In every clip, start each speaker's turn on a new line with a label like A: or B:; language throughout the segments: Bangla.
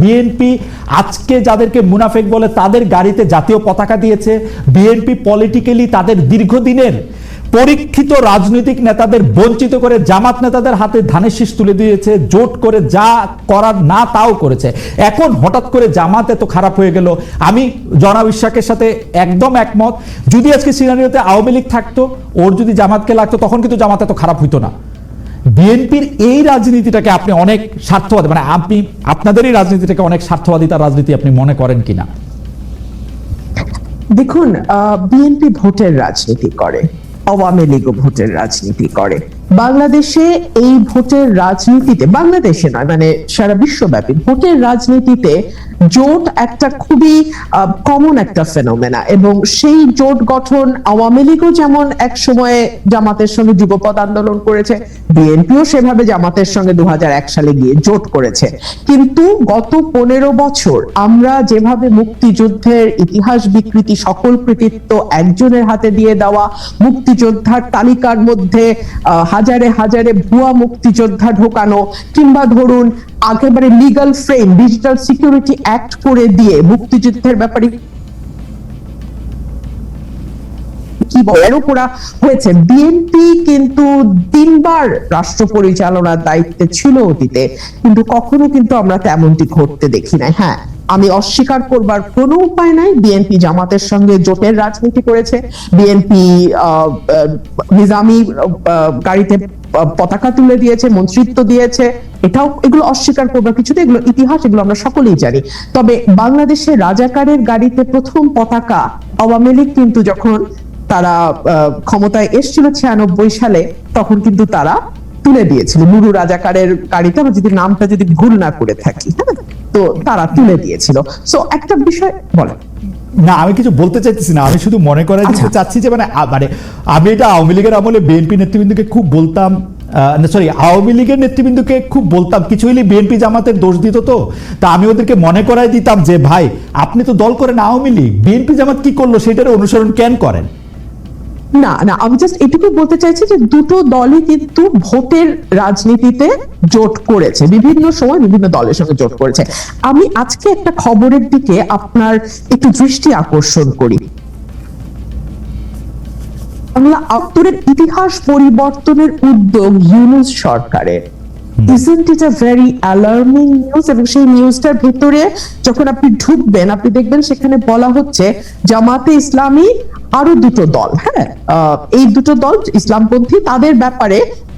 A: বিএনপি আজকে যাদেরকে মুনাফেক বলে তাদের গাড়িতে জাতীয় পতাকা দিয়েছে। বিএনপি পলিটিক্যালি তাদের দীর্ঘদিনের পরীক্ষিত রাজনৈতিক নেতাদের বঞ্চিত করে, জামাত নেতাদের হাতে ধানের শীষ তুলে দিয়েছে, জোট করে যা করার না তাও করেছে। এখন হঠাৎ করে জামাত এত খারাপ হয়ে গেল। আমি জনাবিশ্বাসের সাথে একদম একমত। যদি আজকে সিনারিওতে আওয়ামী লীগ থাকতো, ওর যদি জামাতকে লাগতো, তখন কিন্তু জামাত এত খারাপ হইতো না। বিএনপির এই রাজনীতিটাকে আপনি অনেক স্বার্থবাদী মানে আপনি, আপনাদের এই রাজনীতিটাকে অনেক স্বার্থবাদী স্বার্থবাদিতার রাজনীতি আপনি মনে করেন কিনা?
B: দেখুন বিএনপি ভোটের রাজনীতি করে, আওয়ামী লীগও ভোটের রাজনীতি করে। বাংলাদেশে এই ভোটের রাজনীতিতে, বাংলাদেশে নয় মানে সারা বিশ্বব্যাপী ভোটের রাজনীতিতে জোট একটা খুবই কমন একটা ফেনোমেনা এবং সেই জোট গঠন আওয়ামী লীগও যেমন এক সময়ে জামাতের সঙ্গে যুগপৎ আন্দোলন করেছে, বিএনপিও সেভাবে জামাতের সঙ্গে দু হাজার এক সালে গিয়ে জোট করেছে। কিন্তু গত পনেরো বছর আমরা যেভাবে মুক্তিযুদ্ধের ইতিহাস বিকৃতি, সকল কৃতিত্ব একজনের হাতে দিয়ে দেওয়া, মুক্তিযোদ্ধার তালিকার মধ্যে হাজারে হাজারে ভুয়া মুক্তিযোদ্ধা ঢোকানো কিংবা ধরুন একেবারে legal frame digital security act করে দিয়ে মুক্তিযুদ্ধের ব্যাপারে কি হয়েছে? বিএনপি কিন্তু তিনবার রাষ্ট্র পরিচালনার দায়িত্বে ছিল অতীতে, কিন্তু কখনো কিন্তু আমরা তেমনটি ঘটতে দেখি নাই। হ্যাঁ। আমি অস্বীকার করবার কোনো উপায় নাই। বিএনপি জামাতের সঙ্গে জোটের রাজনীতি করেছে। বিএনপি নিজামি গাড়িতে পতাকা তুলে দিয়েছে, মন্ত্রিত্ব দিয়েছে। এটাও, এগুলো অস্বীকার করবার কিছুতে এগুলো ইতিহাস, এগুলো আমরা সকলেই জানি। তবে বাংলাদেশে রাজাকারের গাড়িতে প্রথম পতাকা আওয়ামী লীগ কিন্তু যখন তারা ক্ষমতায় এসেছিল ছিয়ানব্বই সালে, তখন কিন্তু তারা তুলে দিয়েছিল। নুরু রাজাকারের গাড়িতে আমি যদি নামটা যদি ভুল না করে থাকি হ্যাঁ? তো তারা তুলে দিয়েছিল। সো একটা বিষয় বলেন।
A: না আমি কিছু বলতে চাইতেছি না। আমি শুধু মনে করাই দিতে
B: আচ্ছা।
A: চাচ্ছি যে মানে মানে আমি এটা আওয়ামী লীগের আমলে বিএনপি নেতৃবৃন্দকে খুব বলতাম সরি আওয়ামী লীগের নেতৃবৃন্দকে খুব বলতাম। কিছু হইলে বিএনপি জামাতের দোষ দিত তো। তা আমি ওদেরকে মনে করাই দিতাম যে ভাই আপনি তো দল করেন আওয়ামী লীগ। বিএনপি জামাত কি করল সেটার অনুসরণ কেন করেন?
B: না না আমি জাস্ট এটুকু বলতে চাইছি যে দুটো দলই কিন্তু ভোটের রাজনীতিতে জোট করেছে বিভিন্ন সময় বিভিন্ন দলের সঙ্গে জোট করেছে। আমি আজকে একটা খবরের দিকে আপনার একটু দৃষ্টি আকর্ষণ করি। বাংলা আত্মরের ইতিহাস পরিবর্তনের উদ্যোগ ইউনুস সরকারের। isn't it a very alarming news? এবং সেই নিউজটার ভেতরে যখন আপনি ঢুকবেন আপনি দেখবেন সেখানে বলা হচ্ছে জামাতে ইসলামী আরও দুটো দল হ্যাঁ? এই দুটো দল ইসলামপন্থী তাদের ব্যাপারে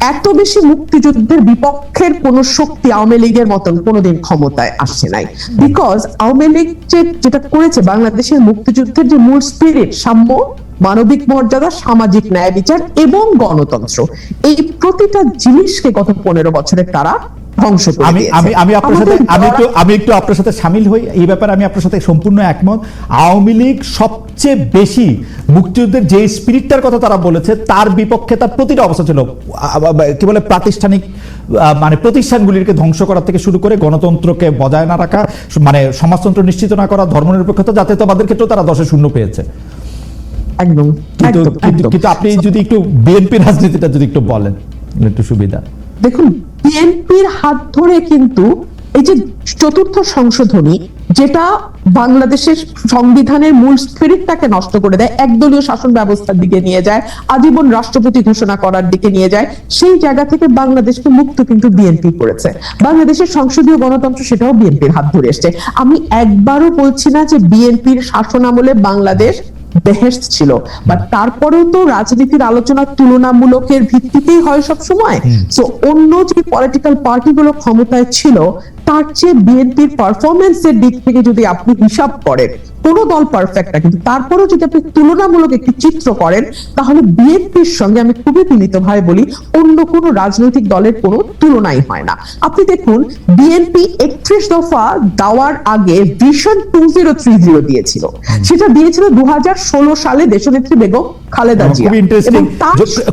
B: এত বেশি মুক্তিযুদ্ধের বিপক্ষের কোন শক্তি আওয়ামী লীগের মতন কোনোদিন ক্ষমতায় আসছে নাই। বিকজ আওয়ামী লীগ যে যেটা করেছে বাংলাদেশের মুক্তিযুদ্ধের যে মূল স্পিরিট সাম্য, মানবিক মর্যাদা, সামাজিক ন্যায় বিচার এবং গণতন্ত্র, এই প্রতিটা জিনিসকে গত পনেরো বছরে তারা ধ্বংস
A: আমি আমি আমি আপনার সাথে আমি একটু আমি একটু আপনার সাথে সামিল হই। এই ব্যাপারে আমি আপনার সাথে সম্পূর্ণ একমত। আওয়ামী লীগ সবচেয়ে বেশি মুক্তিযুদ্ধের যে স্পিরিটটার কথা তারা বলেছে তার বিপক্ষে তার প্রতিটা অবস্থা ছিল কি বলে প্রাতিষ্ঠানিক মানে প্রতিষ্ঠানগুলিকে ধ্বংস করা থেকে শুরু করে গণতন্ত্রকে বজায় না রাখা মানে সমাজতন্ত্র নিশ্চিত না করা ধর্মনিরপেক্ষতা যাতে তোমাদের ক্ষেত্রেও তারা দশে শূন্য পেয়েছে।
B: একদম
A: কিন্তু কিন্তু-
B: একদম।
A: কিন্তু আপনি যদি একটু বিএনপি রাজনীতিটা যদি একটু বলেন একটু সুবিধা।
B: দেখুন বিএনপির হাত ধরে কিন্তু এই যে চতুর্থ সংশোধনী, যেটা বাংলাদেশের সংবিধানের মূল স্পিরিটটাকে নষ্ট করে দেয়, একদলীয় শাসন ব্যবস্থার দিকে নিয়ে যায়, আজীবন রাষ্ট্রপতি ঘোষণা করার দিকে নিয়ে যায়, সেই জায়গা থেকে বাংলাদেশকে মুক্ত কিন্তু বিএনপি করেছে। বাংলাদেশের সংসদীয় গণতন্ত্র সেটাও বিএনপির হাত ধরে এসছে। আমি একবারও বলছি না যে বিএনপির শাসন আমলে বাংলাদেশ বেহেস্ট ছিল। বাট তারপরেও তো রাজনীতির আলোচনা তুলনামূলকের ভিত্তিতেই হয় সব সময় তো অন্য যে পলিটিক্যাল পার্টিগুলো ক্ষমতায় ছিল তার চেয়ে বিএনপির পারফরমেন্সের দিক থেকে যদি আপনি হিসাব করেন কোনো দল পারফেক্ট না। কিন্তু তারপরেও যদি আপনি তুলনামূলক একটি চিত্র করেন তাহলে বিএনপির সঙ্গে আমি খুবই বিনীতভাবে বলি অন্য কোনো রাজনৈতিক দলের কোনো তুলনাই হয় না। আপনি দেখুন বিএনপি একত্রিশ দফা দেওয়ার আগে vision two zero three zero দিয়েছিল। সেটা দিয়েছিল দু সালে দেশনেত্রী বেগম খালেদা জিয়া।
A: খুব ইন্টারেস্টিং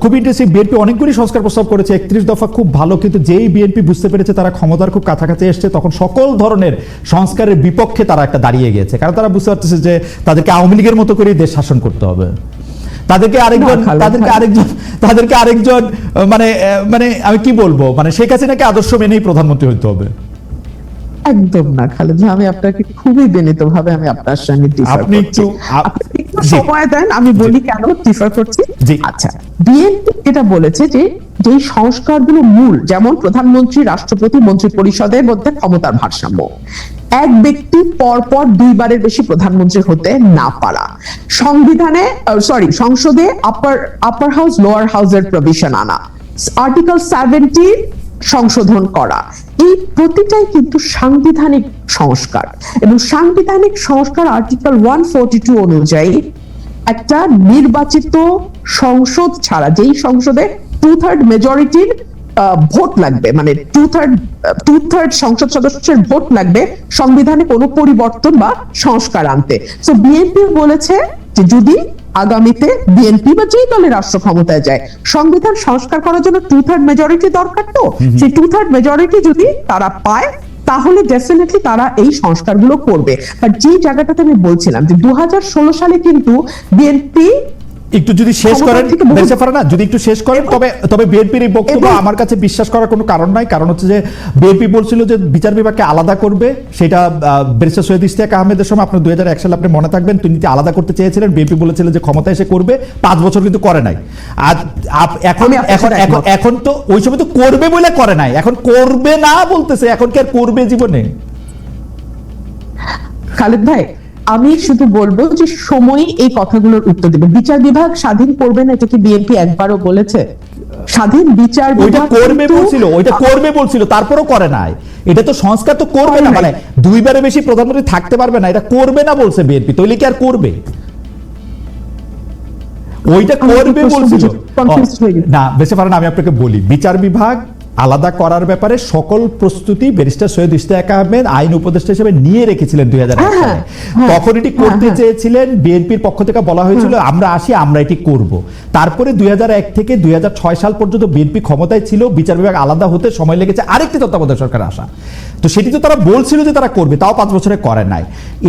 A: খুব ইন্টারেস্টিং বিএনপি অনেকগুলি সংস্কার প্রস্তাব করেছে একত্রিশ দফা খুব ভালো কিন্তু যেই বিএনপি বুঝতে পেরেছে তারা ক্ষমতার খুব কাছাকাছি এসছে তখন সকল ধরনের সংস্কারের বিপক্ষে তারা একটা দাঁড়িয়ে গেছে কারণ তারা বুঝতে পারতেছে যে তাদেরকে আওয়ামী লীগের মতো করে দেশ শাসন করতে হবে। তাদেরকে আরেকজন তাদেরকে আরেকজন তাদেরকে আরেকজন মানে মানে আমি কি বলব? মানে শেখ হাসিনাকে আদর্শ মেনেই প্রধানমন্ত্রী হইতে হবে।
B: একদম না খালেদ আমি আপনাকে খুবই বিনীত ভাবে আমি আপনার সঙ্গে
A: আপনি একটু-
B: সময় দেন আমি বলি কেন ডিফার করছি?
A: জি।
B: আচ্ছা বিএনপি এটা বলেছে যে যে সংস্কারগুলো মূল যেমন প্রধানমন্ত্রী রাষ্ট্রপতি মন্ত্রী পরিষদের মধ্যে ক্ষমতার ভারসাম্য এক ব্যক্তি পরপর দুইবারের বেশি প্রধানমন্ত্রী হতে না পারা। সংবিধানে সরি সংসদে আপার আপার হাউস লোয়ার হাউসের প্রভিশন আনা। আর্টিকেল সেভেন্টি সংশোধন করা। এই প্রতিটাই কিন্তু সাংবিধানিক সংস্কার। এবং সাংবিধানিক সংস্কার আর্টিকেল ওয়ান টু অনুযায়ী একটা নির্বাচিত সংসদ ছাড়া, যেই সংসদে টু থার্ড মেজরিটির ভোট লাগবে। মানে টু থার্ড টু থার্ড সংসদ সদস্যের ভোট লাগবে সংবিধানে কোনো পরিবর্তন বা সংস্কার আনতে। সো বিএনপি বলেছে যে যদি আগামীতে বিএনপি বা যেই দলের রাষ্ট্র ক্ষমতায় যায় সংবিধান সংস্কার করার জন্য টু থার্ড মেজরিটি দরকার তো? সেই টু থার্ড মেজরিটি যদি তারা পায় তাহলে ডেফিনেটলি তারা এই সংস্কারগুলো করবে। আর যে জায়গাটাতে আমি বলছিলাম যে দু হাজার ষোলো সালে কিন্তু বিএনপি
A: একটু যদি শেষ করেন পারে না যদি একটু শেষ করেন তবে তবে বিএনপির এই বক্তব্য আমার কাছে বিশ্বাস করার কোনো কারণ নাই। কারণ হচ্ছে যে বিএনপি বলছিল যে বিচার বিভাগকে আলাদা করবে। সেটা ব্যারিস্টার সৈয়দ ইশতিয়াক আহমেদের সময় আপনার দুই সালে আপনি মনে থাকবেন তিনি যে আলাদা করতে চেয়েছিলেন বিএনপি বলেছিল যে ক্ষমতা এসে করবে। পাঁচ বছর কিন্তু করে নাই। আর এখন এখন এখন এখন তো ওই সময় তো করবে বলে করে নাই। এখন করবে না বলতেছে এখন কি আর করবে জীবনে?
B: খালেদ ভাই আমি শুধু বলব যে সময় এই কথাগুলোর উত্তর দেবে। বিচার বিভাগ স্বাধীন করবে না এটা কি বিএনপি একবারও বলেছে? স্বাধীন বিচার
A: ওইটা করবে বলছিল ওইটা করবে বলছিল তারপরও করে নাই। এটা তো সংস্কার তো করবে না মানে দুইবারে বেশি প্রধানমন্ত্রী থাকতে পারবে না এটা করবে না বলছে বিএনপি তৈলে কি আর করবে? ওইটা করবে বলছিল।
B: confused হয়ে গেছি।
A: না পারেন আমি আপনাকে বলি বিচার বিভাগ আলাদা করার ব্যাপারে সকল প্রস্তুতি ব্যারিস্টার সৈয়দ ইশতিয়াক আহমেদ আইন উপদেষ্টা হিসেবে নিয়ে রেখেছিলেন দুই হাজার
B: হ্যাঁ, হ্যাঁ, হ্যাঁ।
A: তখন এটি করতে। চেয়েছিলেন বিএনপির পক্ষ থেকে বলা হয়েছিল আমরা আসি আমরা এটি করব। তারপরে দুই থেকে দুই সাল পর্যন্ত বিএনপি ক্ষমতায় ছিল বিচার বিভাগ আলাদা হতে সময় লেগেছে আরেকটি তত্ত্বাবধায়ক সরকার আসা। তো সেটি তো তারা বলছিল যে তারা করবে তাও পাঁচ বছরে করে নাই।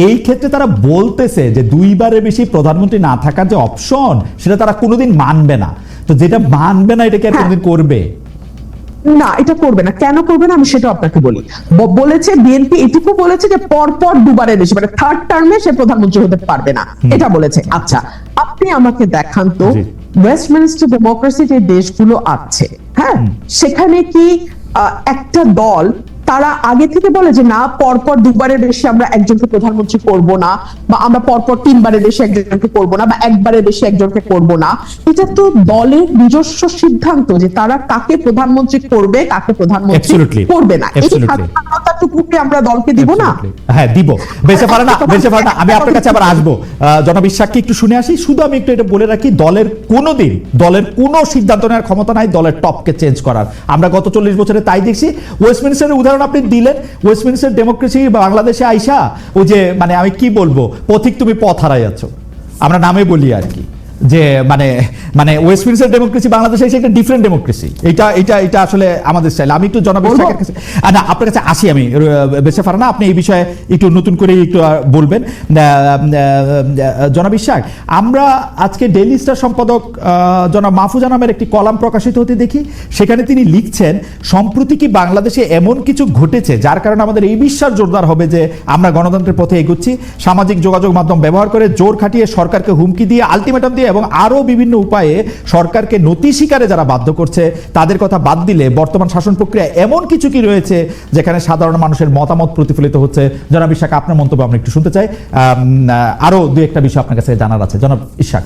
A: এই ক্ষেত্রে তারা বলতেছে যে দুইবারের বেশি প্রধানমন্ত্রী না থাকার যে অপশন সেটা তারা কোনোদিন মানবে না। তো যেটা মানবে না এটাকে আর। কোনোদিন করবে?
B: না এটা করবে না। কেন করবে না আমি সেটা আপনাকে বলি। বলেছে বিএনপি এটুকু বলেছে যে পরপর দুবারের বেশি মানে থার্ড টার্মে সে প্রধানমন্ত্রী হতে পারবে না। এটা বলেছে। আচ্ছা আপনি আমাকে দেখান তো। ওয়েস্টমিনিস্টার ডেমোক্রেসি যে দেশগুলো আছে হ্যাঁ? সেখানে কি আহ, একটা দল তারা আগে থেকে বলে যে না পরপর দুবারের বেশি আমরা একজনকে প্রধানমন্ত্রী করব না বা আমরা পরপর তিনবারের বেশি একজনকে করব না বা একবারের বেশি একজনকে করব না। এটা তো দলের নিজস্ব সিদ্ধান্ত যে তারা কাকে প্রধানমন্ত্রী করবে কাকে প্রধানমন্ত্রী করবে না। এই স্বাধীনতাটুকুকে আমরা দলকে দিব না।
A: হ্যাঁ দিব। বেঁচে পারে না বেঁচে পারে না। আমি আপনার কাছে আবার আসব। আহ, জনাব একটু শুনে আসি। শুধু আমি একটু এটা বলে রাখি দলের কোনো দিন দলের কোনো সিদ্ধান্ত নেওয়ার ক্ষমতা নাই দলের টপকে চেঞ্জ করার। আমরা গত চল্লিশ বছরে তাই দেখছি। ওয়েস্টমিনিস্টারের উদাহরণ আপনি দিলেন ওয়েস্টমিনিস্টার ডেমোক্রেসি বাংলাদেশে আইসা, ওই যে মানে আমি কি বলব, পথিক তুমি পথ হারাই যাচ্ছ আমরা নামে বলি আর কি। যে মানে মানে ওয়েস্ট ওয়েস্টমিনিস্টার ডেমোক্রেসি বাংলাদেশে এসে একটা ডিফারেন্ট ডেমোক্রেসি এটা এটা এটা আসলে আমাদের স্টাইল আমি একটু জনাব? কাছে না আপনার কাছে আসি আমি আহ, বেঁচে পারা না। আপনি এই বিষয়ে একটু নতুন করে একটু বলবেন। জনাব ইশাক আমরা আজকে ডেইলি স্টার সম্পাদক জনাব মাহফুজা নামের একটি কলাম প্রকাশিত হতে দেখি। সেখানে তিনি লিখছেন সম্প্রতি কি বাংলাদেশে এমন কিছু ঘটেছে যার কারণে আমাদের এই বিশ্বাস জোরদার হবে যে আমরা গণতন্ত্রের পথে এগুচ্ছি? সামাজিক যোগাযোগ মাধ্যম ব্যবহার করে জোর খাটিয়ে সরকারকে হুমকি দিয়ে আলটিমেটাম দিয়ে এবং আরও বিভিন্ন উপায়ে সরকারকে নতি শিকারে যারা বাধ্য করছে, তাদের কথা বাদ দিলে বর্তমান শাসন প্রক্রিয়া এমন কিছু কি রয়েছে যেখানে সাধারণ মানুষের মতামত প্রতিফলিত হচ্ছে? জনাব ইশাক, আপনার মন্তব্য আমরা একটু শুনতে চাই। আরও দু একটা বিষয় আপনার কাছে জানার আছে। জনাব ইশাক।